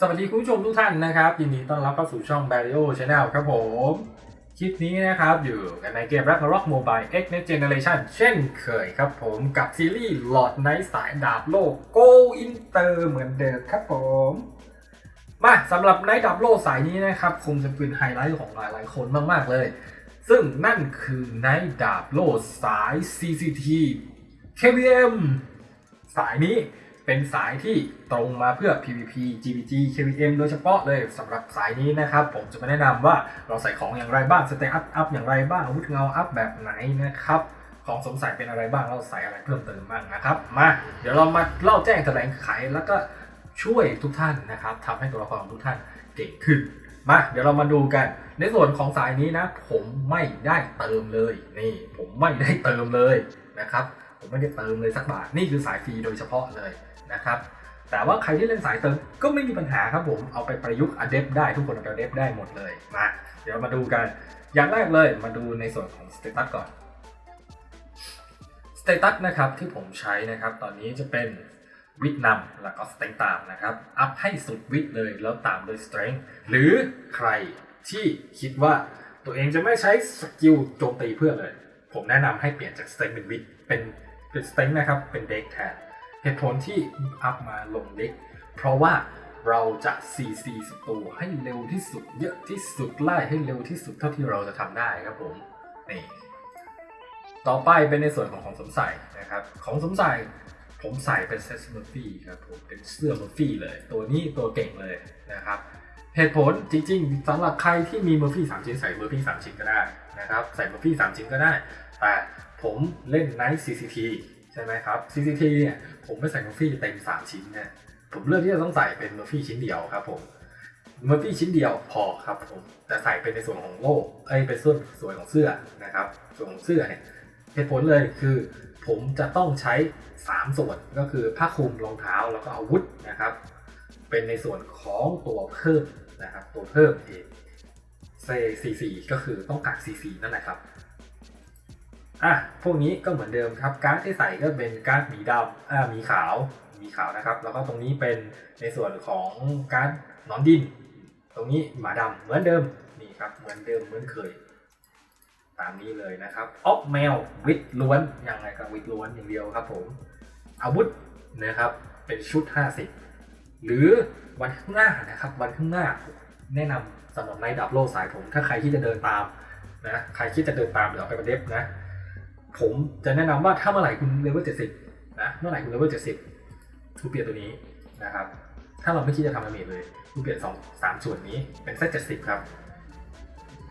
สวัสดีคุณผู้ชมทุกท่านนะครับ ยินดีต้อนรับเข้าสู่ช่อง Barrio Channel ครับผม คลิปนี้นะครับ อยู่กันในเกม Ragnarok Mobile X Next Generation เช่นเคยครับผมกับซีรีส์ Lord Knight สายดาบโลก Go Inter เหมือนเดิมครับผม มาสำหรับไนท์ดับโลกสายนี้นะครับ คงจะเป็นไฮไลท์ของหลายๆคนมาก ๆ เลย ซึ่งนั่นคือไนท์ดาบโลกสาย CCT KVM สายนี้ เป็นสายที่ตรงมาเพื่อ PVP GVG KVM โดยเฉพาะเลยสำหรับสายนี้นะครับ ผมจะมาแนะนำว่าเราใส่ของอย่างไรบ้างสเตอัพอัพอย่างไรบ้างอาวุธเงาอัพแบบไหนนะครับของสงสัยเป็นอะไรบ้างเราใส่อะไรเพิ่มเติมบ้างนะครับมาเดี๋ยวเรามาเล่าแจ้งแถลงไขแล้วก็ช่วยทุกท่านนะครับทำให้ตัวละครของทุกท่านเก่งขึ้นมาเดี๋ยวเรามาดูกัน ในส่วนของสายนี้นะ ผมไม่ได้เติมเลยนี่ ผมไม่ได้เติมเลยนะครับ ผมไม่ได้เติมเลยสักบาทนี่คือสายฟรีโดยเฉพาะเลย นะครับแต่ว่าใครที่เล่นสายเติมก็ไม่มีปัญหาครับผมเอาไปประยุกต์อะเดฟได้ทุกคนเอาไปอะเดฟได้หมดเลยมาเดี๋ยวมาดูกันอย่างแรกเลยมาดูในส่วนของสเตตัสก่อนสเตตัสนะครับที่ผมใช้นะครับตอนนี้จะเป็นวิดนำแล้วก็สเต็งตามนะครับ อัพให้สุดวิดเลยแล้วตามด้วยสเตร n งหรือใครที่คิดว่าตัวเองจะไม่ใช้สกิลโจมตีเพื่อเลย ผมแนะนำให้เปลี่ยนจากสเต็งเป็นวิดเป็นเป็นสเต็งนะครับเป็นเด็กแทน เหตุผลที่อัพมาลงเด็ก เพราะว่าเราจะ CC ศัตรูให้เร็วที่สุด เยอะที่สุดไล่ให้เร็วที่สุดเท่าที่เราจะทำได้ครับผมนี่ต่อไปเป็นในส่วนของของสมใส่นะครับ ของสมใส่ผมใส่เป็นเซสมอร์ฟี่ครับผมเป็นเสื้อมอร์ฟี่เลย ตัวนี้ตัวเก่งเลยนะครับเหตุผลจริงๆสำหรับใครที่มีมอร์ฟี่สามชิ้นใส่มอร์ฟี่สามชิ้นก็ได้นะครับใส่มอร์ฟี่สามชิ้นก็ได้ แต่ผมเล่น Night CCT ใช่ไหมครับ CCT เนี่ยผมไม่ใส่เมอร์ฟี่เต็มสามชิ้นเนี่ยผมเลือกที่จะต้องใส่เป็นเมอร์ฟี่ชิ้นเดียวครับผมเมอร์ฟี่ชิ้นเดียวพอครับผมแต่ใส่เป็นในส่วนของโล่เอ้ยเป็นส่วนส่วนของเสื้อนะครับ ส่วนของเสื้อเนี่ยเหตุผลเลยคือผมจะต้องใช้ 3 ส่วนก็คือผ้าคลุมรองเท้าแล้วก็อาวุธนะครับ เป็นในส่วนของตัวเพิ่มนะครับ ตัวเพิ่มเองเซซีซีก็คือต้องการซีซีนั่นแหละครับ อะพวกนี้ก็เหมือนเดิมครับ การ์ดที่ใส่ก็เป็นการ์ดหมีดำอ่าหมีขาวหมีขาวนะครับ แล้วก็ตรงนี้เป็นในส่วนของการ์ดหนอนดิน ตรงนี้หมาดำเหมือนเดิมนี่ครับเหมือนเดิมเหมือนเคย ตามนี้เลยนะครับออกแมววิดล้วนยังไงกับวิดล้วนอย่างเดียวครับผมอาวุธนะครับเป็นชุด 50 หรือวันข้างหน้านะครับ วันข้างหน้าแนะนำสำหรับไนดับโลสายผม ถ้าใครที่จะเดินตามนะใครที่จะเดินตามเดี๋ยวไปประเด็บนะ ผมจะแนะนำว่าถ้าเมื่อไหร่คุณเลเวล70นะเมื่อไหร่คุณเลเวล70คุณเปลี่ยนตัวนี้นะครับ ถ้าเราไม่คิดจะทำดาเมจเลยคุณเปลี่ยนสองสามส่วนนี้เป็นเซต70ครับ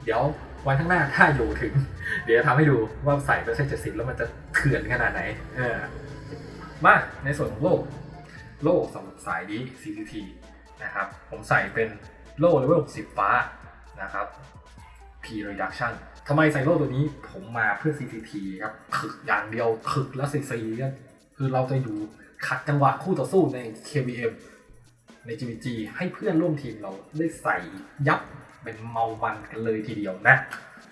เดี๋ยววันข้างหน้าถ้าอยู่ถึง เดี๋ยวทำให้ดูว่าใส่เปอร์เซตเจ็ดสิบแล้วมันจะเถื่อนขนาดไหนเออมาในส่วนของโล่โล่สำหรับสายนี้ CCT นะครับ ผมใส่เป็นโล่เลเวล10ฟ้านะครับ P reduction ทำไมใส่โล่ตัวนี้ผมมาเพื่อ CCT ครับถึกอย่างเดียวถึกและ CC ครับคือเราจะอยู่ขัดจังหวะคู่ต่อสู้ใน KVM ใน GVG ให้เพื่อนร่วมทีมเราได้ใส่ยับเป็นเมามันกันเลยทีเดียวนะ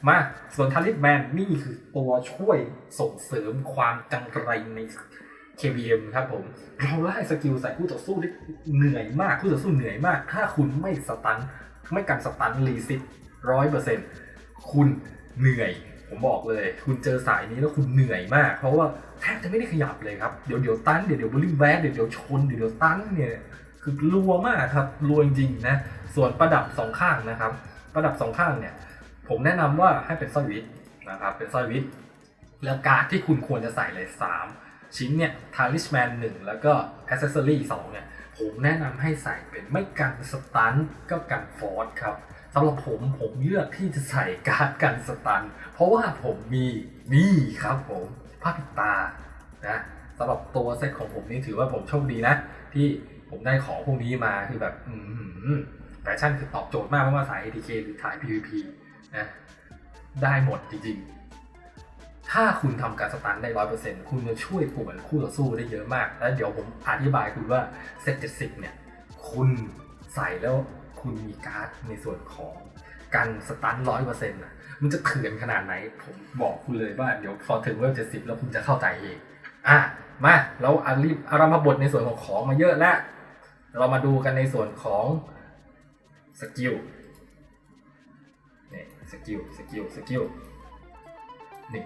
มาส่วนทาริสแมนนี่คือตัวช่วยส่งเสริมความจังไรใน KBM ครับผม เราไล่สกิลใส่คู่ต่อสู้ได้เหนื่อยมากคู่ต่อสู้เหนื่อยมาก ถ้าคุณไม่สตัน ไม่กันสตันรีซิตร้อยเปอร์เซ็นต์ คุณเหนื่อย ผมบอกเลย คุณเจอสายนี้แล้วคุณเหนื่อยมาก เพราะว่าแทบจะไม่ได้ขยับเลยครับเดี๋ยวเดี๋ยวตันเดี๋ยวเดี๋ยวบลิงแบดเดี๋ยวเดี๋ยวชนเดี๋ยวเดี๋ยวตันเนี่ยคือรัวมากครับรัวจริงๆนะส่วนประดับสองข้างนะครับ ประดับสองข้างเนี่ยผมแนะนำว่าให้เป็นสร้อยวิทนะครับเป็นสร้อยวิทแล้วการ์ดที่คุณควรจะใส่เลย3ชิ้นเนี่ยทาริสแมนหนึ่งแล้วก็อ c เซสซอรี่สองเนี่ยผมแนะนำให้ใส่เป็นไม่กันสตันก็กันฟอร์สครับ สำหรับผมผมเลือกที่จะใส่การ์ดกันสตัน เพราะว่าผมมีนี่ครับผมผ้าปิดตานะสำหรับตัวเซตของผมนี่ถือว่าผมโชคดีนะ ที่ผมได้ของพวกนี้มาคือแบบอืมแฟชั่นคือตอบโจทย์มากไม่ว่าสาย ATK หรือถ่าย PVP นะได้หมดจริงๆ ถ้าคุณทำการสตันได้ร้อยเปอร์เซ็นต์คุณจะช่วยป่วนคู่ต่อสู้ได้เยอะมาก แล้วเดี๋ยวผมอธิบายคุณว่าเซตเจ็ดสิบเนี่ย คุณใส่แล้ว คุณมีการ์ดในส่วนของการสตันร้อยเปอร์เซ็นต์ะมันจะเถื่อนขนาดไหน ผมบอกคุณเลยว่าเดี๋ยวพอถึงเวลเจ็ดสิบแล้วคุณจะเข้าใจเอง อะ มาเราอารีบอารัมพบทในส่วนของของมาเยอะแล้ว เรามาดูกันในส่วนของสกิลนี่สกิล สกิล สกิล นี่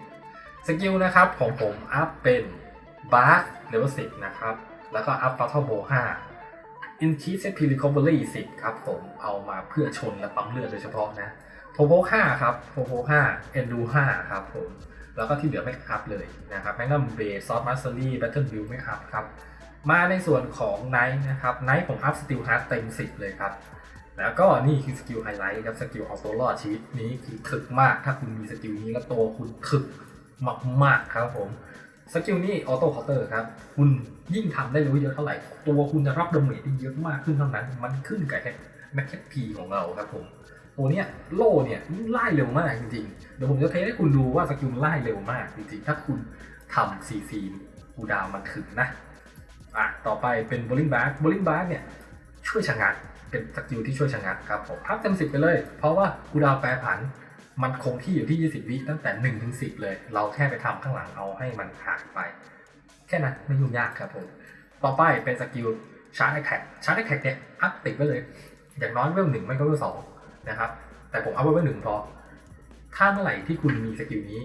สกิลนะครับของผมอัพเป็นบาร์เลเวล10นะครับ แล้วก็อัพฟัตเทิลโบห้า 5 Increase SP Recovery 10ครับผมเอามาเพื่อชนและปั๊มเลือดโดยเฉพาะนะโทโบ5ครับโทโบ5 Endu 5ครับผมแล้วก็ที่เหลือไม่อัพเลยนะครับแมกนัมเบสซอฟต์มาสเตอรี่แบทเทิลบิลไม่อัพครับ มาในส่วนของไนท์นะครับไนท์ผมอัพสติลฮาร์ดเต็ม10เลยครับ แล้วก็นี่คือสกิลไฮไลท์ครับสกิลเอาตัวรอดชีวิตนี้คือถึกมาก ถ้าคุณมีสกิลนี้แล้วตัวคุณถึกมากๆครับผม สกิลนี้ออโต้เคาน์เตอร์ครับ คุณยิ่งทำได้รู้เยอะเท่าไหร่ ตัวคุณจะรับดาเมจได้เยอะมากขึ้นเท่านั้น มันขึ้นกับแม็กแคปพีของเราครับผมตัวเนี้ยโล่เนี่ยไล่เร็วมากจริงๆ เดี๋ยวผมจะเทสให้คุณดูว่าสกิลไล่เร็วมากจริงๆ ถ้าคุณทำซีซีคูดาวมันถึงนะอะต่อไปเป็น b o l l i n g Bar b o l l i n g Bar เนี่ยช่วยชะงักเป็นสกิลที่ช่วยชะงักครับผมอัพเต็มสิบไปเลย เพราะว่ากูดาวแปรผัน มันคงที่อยู่ที่ 20 วิตั้งแต่1ถึง10 เลย เราแค่ไปทำข้างหลังเอาให้มันหายไป แค่นั้นไม่ยุ่งยากครับผม ต่อไปเป็นสกิลชาร์จแท็กชาร์จแท็กเนี่ยอัพติดไว้เลย อย่างน้อยเวลหนึ่งไม่ก็เวลสองนะครับ แต่ผมอัพไว้เวลหนึ่งพราะถ้าเมื่อไหร่ที่คุณมีสกิลนี้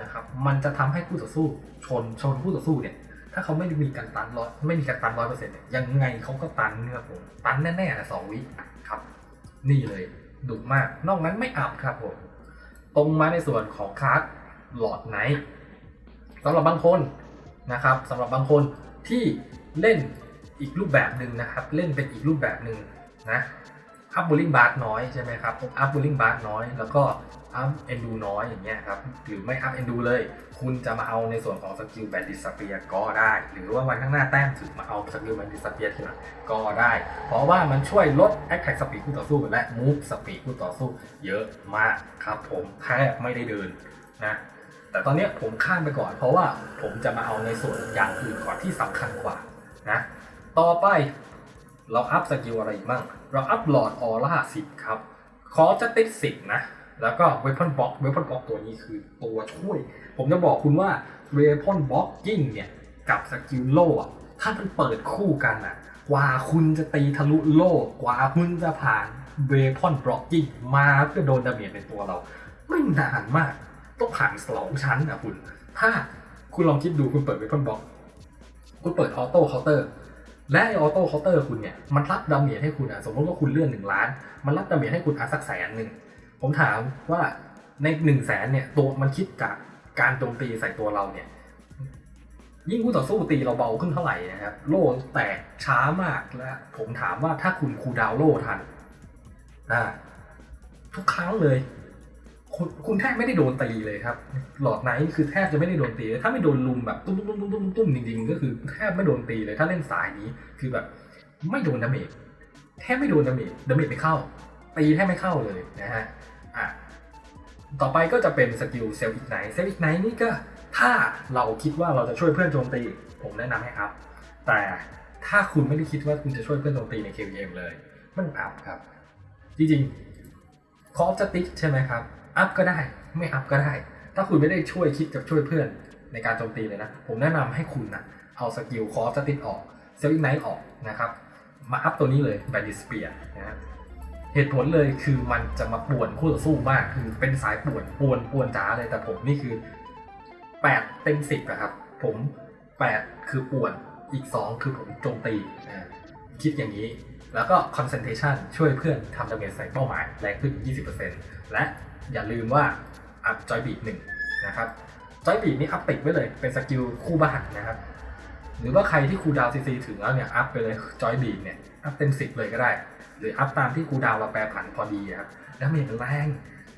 นะครับ มันจะทำให้คู่ต่อสู้ชนชนคู่ต่อสู้เนี่ย ถ้าเขาไม่มีการตันร้อยไม่มีการตันร้อยเปอร์เซ็นต์เนี่ยยังไงเขาก็ตันนะครับผมตันแน่ๆนะสองวิครับ นี่เลยดุมาก นอกนั้นไม่อัพครับผม ตรงมาในส่วนของคาร์ดหลอดไนท์สำหรับบางคนนะครับสำหรับบางคนที่เล่นอีกรูปแบบหนึ่งนะครับ เล่นเป็นอีกรูปแบบหนึ่งนะ อัพบูลลิงบาร์น้อยใช่ไหมครับอัพบูลลิงบาร์น้อย แล้วก็อัพเอนดูน้อยอย่างเงี้ยครับหรือไม่อัพเอนดูเลย คุณจะมาเอาในส่วนของสกิลแบนดิสเปียก็ได้ หรือว่าวันข้างหน้าแต้มถึงมาเอาสกิลแบนดิสเปียทีหลังก็ได้ เพราะว่ามันช่วยลด Attack Speed คู่ต่อสู้และ Move Speed คู่ต่อสู้ เยอะมากครับผมแทบไม่ได้เดินนะแต่ตอนเนี้ยผมข้ามไปก่อน เพราะว่าผมจะมาเอาในส่วนอย่างอื่นก่อนที่สำคัญกว่านะต่อไป เราอัพสกิลอะไรบ้าง เราอัพหลอดออร่า10ครับ คอจะติด10นะ แล้วก็ Weapon Block Weapon Block ตัวนี้คือตัวช่วย ผมจะบอกคุณว่า Weapon Blocking เนี่ย กับสกิลโล่อะถ้ามันเปิดคู่กันอะกว่าคุณจะตีทะลุโล่กว่าคุณจะผ่าน Weapon Blocking มาเพื่อโดนดาเมจในตัวเรา ไม่นานมาก ต้องผ่านสองชั้นอะคุณ ถ้าคุณลองคิดดูคุณเปิด Weapon Block คุณเปิดออโต้เคาน์เตอร์ และอออโต้เคาน์เตอร์คุณเนี่ยมันรับดาเมจให้คุณอะสมมติว่าคุณเลื่อนหนึ่งล้าน มันรับดาเมจให้คุณอาสักแสนหนึ่งผมถามว่าในหนึ่งแสนเนี่ยตัวมันคิดกับการโจมตีใส่ตัวเราเนี่ย ยิ่งคู่ต่อสู้ตีเราเบาขึ้นเท่าไหร่นะครับ โล่แตกช้ามากและผมถามว่าถ้าคุณคูดาวโล่ทันอ่าทุกครั้งเลย คุณคุณแทบไม่ได้โดนตีเลยครับ หลอดไนท์คือแทบจะไม่ได้โดนตีเลยถ้าไม่โดนลุมแบบตุ้มตุ้มตุ้มตุ้มตุ้มตุ้มจริงๆก็คือแทบไม่โดนตีเลย ถ้าเล่นสายนี้คือแบบไม่โดนดาเมจแทบไม่โดนดาเมจดาเมจไม่เข้า ตีแทบไม่เข้าเลยนะฮะอะต่อไปก็จะเป็นสกิลเซลล์อีกไนเซลล์อีกไนนี่ก็ถ้าเราคิดว่าเราจะช่วยเพื่อนโจมตี ผมแนะนำให้อัพแต่ถ้าคุณไม่ได้คิดว่าคุณจะช่วยเพื่อนโจมตีใน KVM เลยม่ต้องอัพครับ จริงๆคอฟจะติ๊กใช่ไหมครับ อัพก็ได้ ไม่อัพก็ได้ ถ้าคุณไม่ได้ช่วยคิดกับช่วยเพื่อนในการโจมตีเลยนะ ผมแนะนำให้คุณนะเอาสกิลคอฟจะติ๊กออกเซลล์อีกไนออกนะครับ มาอัพตัวนี้เลยแบดิสเปียนะครับเหตุผลเลยคือมันจะมาป่วนคู่ต่อสู้มากคือเป็นสายป่วนป่วนป่วนจ๋าเลยแต่ผมนี่คือ 8 เต็ม10อะครับ ผม 8 คือป่วนอีก 2 คือผมโจมตีอ่าคิดอย่างนี้ แล้วก็ concentration ช่วยเพื่อนทำดาเมจใส่เป้าหมายแรงขึ้น 20%และ อย่าลืมว่าอัพจอยบีดหนึ่งนะครับจอยบีดนี่อัพติดไว้เลยเป็นสกิลคู่บ้านนะครับ หรือว่าใครที่คูดาวซีซีถึงแล้วเนี่ยอัพไปเลยจอยบีดเนี่ยอัพเต็ม10เลยก็ได้ หรืออัพตามที่คูดาวเราแปรผันพอดีครับดาเมจแรง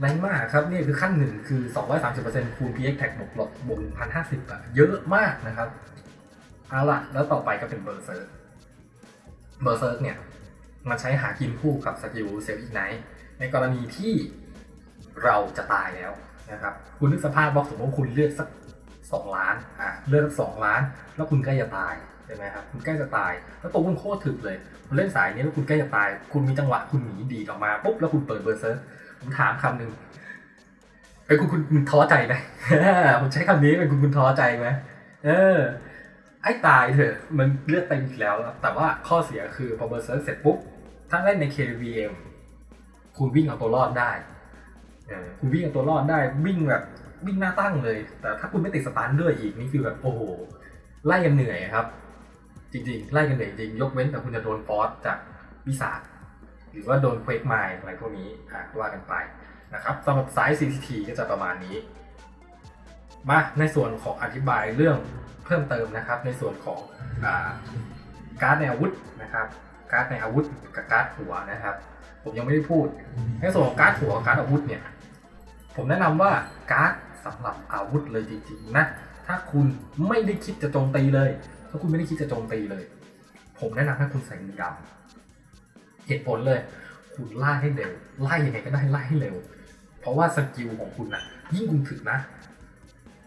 แรงมากครับนี่คือขั้นหนึ่งคือ 230%คูณ PX Tag บวกลบบวก1,050อะเยอะมากนะครับเอาละแล้วต่อไปก็เป็นเบอร์เซิร์กเบอร์เซิร์กเนี่ย มันใช้หากินคู่กับสกิลเซลล์อีกไนในกรณีที่ เราจะตายแล้วนะครับคุณนึกสภาพบอกสมมติว่าคุณเลือดสัก2ล้านอะเลือดสักสองล้าน แล้วคุณใกล้จะตายใช่ไหมครับคุณใกล้จะตาย แล้วตัวคุณโคตรถึกเลยคุณเล่นสายนี้แล้วคุณใกล้จะตาย คุณมีจังหวะคุณหนีดีออกมาปุ๊บแล้วคุณเปิดเบอร์เซอร์ผมถามคำหนึ่งเป็นคุณคุณคุณท้อใจไหมผมใช้คำนี้เป็นคุณคุณท้อใจไหมเออไอ้ตายเถอะมันเลือดเต็มอีกแล้ว แต่ว่าข้อเสียคือพอเบอร์เซิร์เสร็จปุ๊บถ้าเล่นใน KVM คุณวิ่งเอาตัวรอดได้ คุณวิ่งเอาตัวรอดได้วิ่งแบบวิ่งหน้าตั้งเลย แต่ถ้าคุณไม่ติดสตันด้วยอีกนี่คือแบบโอ้โหไล่กันเหนื่อยครับ จริงๆ ไล่กันเหนื่อยจริงยกเว้นแต่คุณจะโดนฟอสจากวิสาหรือว่าโดนเควกไมล์อะไรพวกนี้อะว่ากันไปนะครับสำหรับสาย CCT ก็จะประมาณนี้ มาในส่วนของอธิบายเรื่องเพิ่มเติมนะครับ ในส่วนของอการ์ดในอาวุธนะครับ การ์ดในอาวุธกับการ์ดหัวนะครับ ผมยังไม่ได้พูด ในส่วนของการ์ดหัวการ์ดอาวุธเนี่ย ผมแนะนำว่าการ์ดสำหรับอาวุธเลยจริงๆนะ ถ้าคุณไม่ได้คิดจะโจมตีเลย ถ้าคุณไม่ได้คิดจะโจมตีเลย ผมแนะนำให้คุณใส่มือดำเหตุผลเลย คุณไล่ให้เร็ว ไล่ยังไงก็ได้ไล่ให้เร็ว เพราะว่าสกิลของคุณนะยิ่งคุณถึกนะ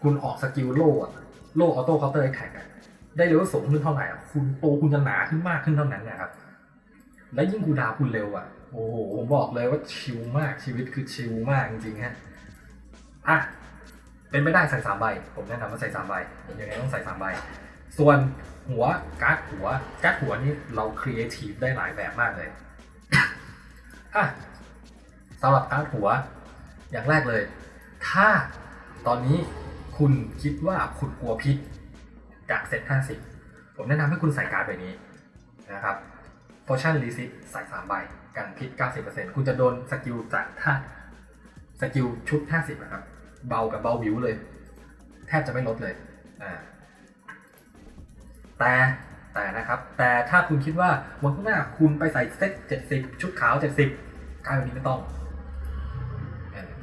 คุณออกสกิลโล่อะโล่ออโต้เคาน์เตอร์แท็กได้เลเวสูงขึ้นเท่าไหร่อะคุณโตคุณจะหนาขึ้นมากขึ้นเท่านั้นนะครับ และยิ่งกูดาวคุณเร็วอะ โอ้โห ผมบอกเลยว่าชิลมากชีวิตคือชิลมากจริงๆฮะ อะ เป็นไม่ได้ใส่สามใบ ผมแนะนำว่าใส่สามใบยังไงต้องใส่สามใบ ส่วนหัวการ์ดหัวการ์ดหัวนี่เราครีเอทีฟได้หลายแบบมากเลย อะสำหรับการ์ดหัว อย่างแรกเลย ถ้าตอนนี้คุณคิดว่าคุณกลัวพิษจากเซต50ผมแนะนำให้คุณใส่การ์ดใบนี้นะครับ potion resist ใส่3ใบ กันพิษ 90%คุณจะโดนสกิลจากท่าสกิลชุด 50 นะครับ เบากับเบาวิวเลย แทบจะไม่ลดเลยอ่าแต่แต่นะครับ แต่ถ้าคุณคิดว่าวันข้างหน้าคุณไปใส่เซ็ต70 ชุดขาว 70 การแบบนี้ไม่ต้อง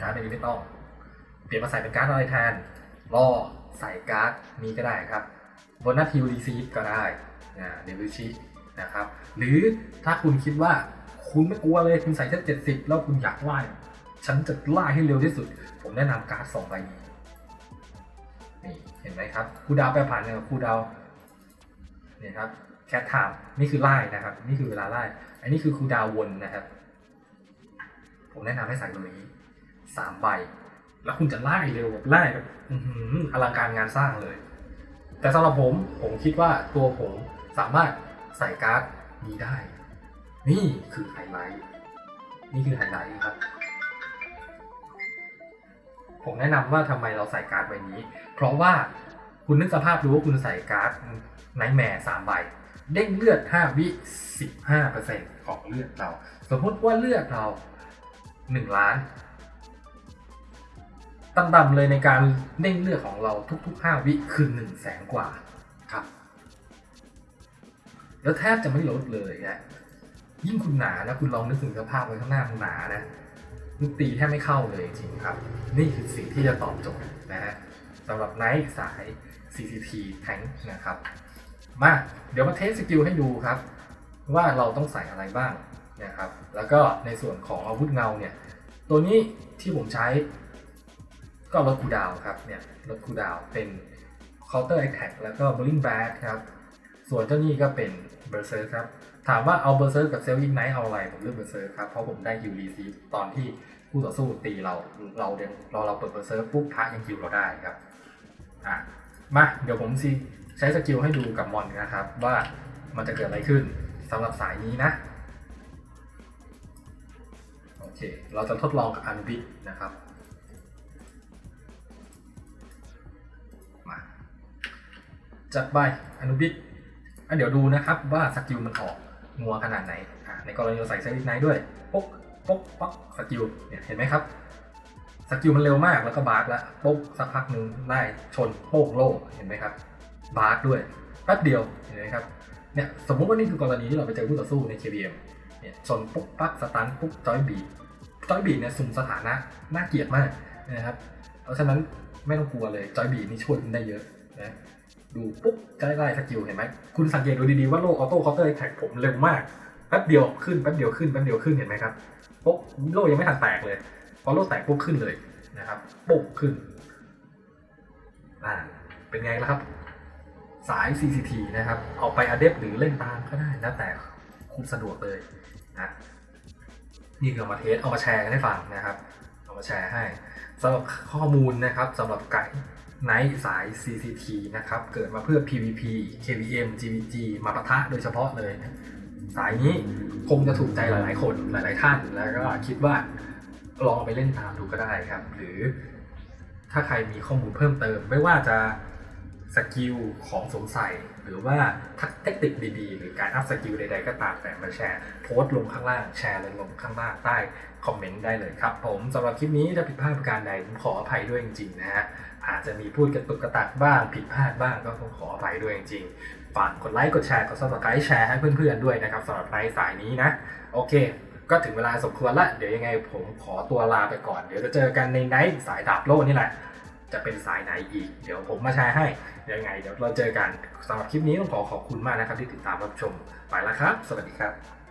การแบบนี้ไม่ต้อง เปลี่ยนมาใส่เป็นการ์ดอะไรแทนรอใส่การ์ดนี้ก็ได้ครับบนหน้าทิวรีซีฟก็ได้นะเดวิชิ นะครับ หรือถ้าคุณคิดว่าคุณไม่กลัวเลยคุณใส่แค่เจ็ดสิบแล้วคุณอยากไล่ฉันจะล่าให้เร็วที่สุด ผมแนะนำการ์ดสองใบนี้นี่เห็นไหมครับครูดาวแปรผันเนี่ยครูดาวนี่ครับแคทไทม์นี่คือไล่นะครับ นี่คือเวลาไล่อันนี้คือครูดาววนนะครับ ผมแนะนำให้ใส่ตัวนี้สามใบ แล้วคุณจะไล่เร็วแบบไล่แบบอื้อหืออลังการงานสร้างเลย แต่สำหรับผมผมคิดว่าตัวผมสามารถ ใส่การ์ดนี้ได้ นี่คือไฮไลท์ นี่คือไฮไลท์ครับ ผมแนะนำว่าทำไมเราใส่การ์ดใบนี้ เพราะว่าคุณนึกสภาพดูว่าคุณใส่การ์ดไนท์แมร์สามใบ เด้งเลือด 5 วิ 15%ของเลือดเรา สมมติว่าเลือดเรา 1 ล้านต่ำๆเลยในการเด้งเลือดของเราทุก ๆ 5 วิคือ1แสนกว่า แล้วแทบจะไม่ลดเลยนะยิ่งคุณหนานะคุณลองนึกถึงสภาพไว้ข้างหน้าคุณหนานะคุณตีแทบไม่เข้าเลยจริงครับ นี่คือสิ่งที่จะตอบโจทย์นะฮะสำหรับไนท์สาย CCT Tank นะครับ มาเดี๋ยวมาเทสสกิลให้ดูครับ ว่าเราต้องใส่อะไรบ้างนะครับ แล้วก็ในส่วนของอาวุธเงาเนี่ย ตัวนี้ที่ผมใช้ ก็ลดคูดาวครับเนี่ยลดคูดาวเป็น counter attack แล้วก็ bowling back ครับ ส่วนเจ้านี่ก็เป็น berserk ครับ ถามว่าเอา berserk กับ self ignite เอาอะไร ผมเลือก berserk ครับ เพราะผมได้ฮิวรีซีตอนที่คู่ต่อสู้ตีเรา เราเดนเราเราเปิด berserk ปุ๊บพระยังฮิวเราได้ครับ อะ มาเดี๋ยวผมสิใช้สกิลให้ดูกับมอนนะครับ ว่ามันจะเกิดอะไรขึ้นสำหรับสายนี้นะ โอเค เราจะทดลองกับอันบินะครับมาจัดไปอนุบิดอะ เดี๋ยวดูนะครับว่าสกิลมันออกงัวขนาดไหน ในกรณีเราใส่เซฟไนท์ด้วยปุ๊บปุ๊บปั๊บสกิลเนี่ยเห็นไหมครับ สกิลมันเร็วมากแล้วก็บาร์กแล้วปุ๊บสักพักหนึ่งได้ชนโป้งโล่เห็นไหมครับ บาร์กด้วยแป๊บเดียวเห็นไหมครับเนี่ยสมมุติว่านี่คือกรณีที่เราไปเจอคู่ต่อสู้ใน KBM เนี่ยชนปุ๊บปั๊บสตันปุ๊บจอยบีจอยบีเนี่ยสุ่มสถานะน่าเกลียดมากนะครับ เพราะฉะนั้นไม่ต้องกลัวเลยจอยบีนี่ช่วยคุณได้เยอะนะ ดูปุ๊บจะได้ไล่สกิลเห็นไหมคุณสังเกตดูดีๆว่าโลออโต้เคาน์เตอร์แท็กผมเร็วมากแป๊บเดียวขึ้นแป๊บเดียวขึ้นแป๊บเดียวขึ้นเห็นไหมครับปุ๊บโลยังไม่ทันแตกเลยพอโลดแตกปุ๊บขึ้นเลยนะครับปุ๊บขึ้นอ่าเป็นไงล่ะครับ สาย CCT นะครับ เอาไปอเดบหรือเล่นตามก็ได้แล้วแต่คุณสะดวกเลยนะนี่คือเอามาเทสเอามาแชร์กันให้ฟังนะครับ เอามาแชร์ให้สำหรับข้อมูลนะครับสำหรับไก่ ไนท์สาย CCT นะครับ เกิดมาเพื่อ PVP KVM GVG มาปะทะโดยเฉพาะเลย สายนี้คงจะถูกใจหลายๆ คนหลาย ๆ ท่าน แล้วก็คิดว่าลองไปเล่นตามดูก็ได้ครับ หรือถ้าใครมีข้อมูลเพิ่มเติม ไม่ว่าจะสกิลของสงสัย หรือว่าทักเทคนิคดีๆ หรือการอัพสกิลใดๆก็ตามแต่มาแชร์โพสต์ลงข้างล่างแชร์ลงข้างล่างใต้คอมเมนต์ได้เลยครับผมสำหรับคลิปนี้ถ้าผิดพลาดประการใดผมขออภัยด้วยจริงๆนะฮะอาจจะมีพูดกระตุกกระตักบ้างผิดพลาดบ้างก็ต้องขออภัยด้วยจริงๆฝากกดไลค์กดแชร์กด subscribe แชร์ให้เพื่อนๆด้วยนะครับสำหรับในสายนี้นะโอเค ก็ถึงเวลาสมควรละเดี๋ยวยังไงผมขอตัวลาไปก่อน เดี๋ยวจะเจอกันในไนท์สายดาบโลกนี่แหละ จะเป็นสายไหนอีก เดี๋ยวผมมาแชร์ให้ยังไง เดี๋ยวเราเจอกันสำหรับคลิปนี้ต้องขอขอบคุณมากนะครับที่ติดตามรับชมไปแล้วครับ สวัสดีครับ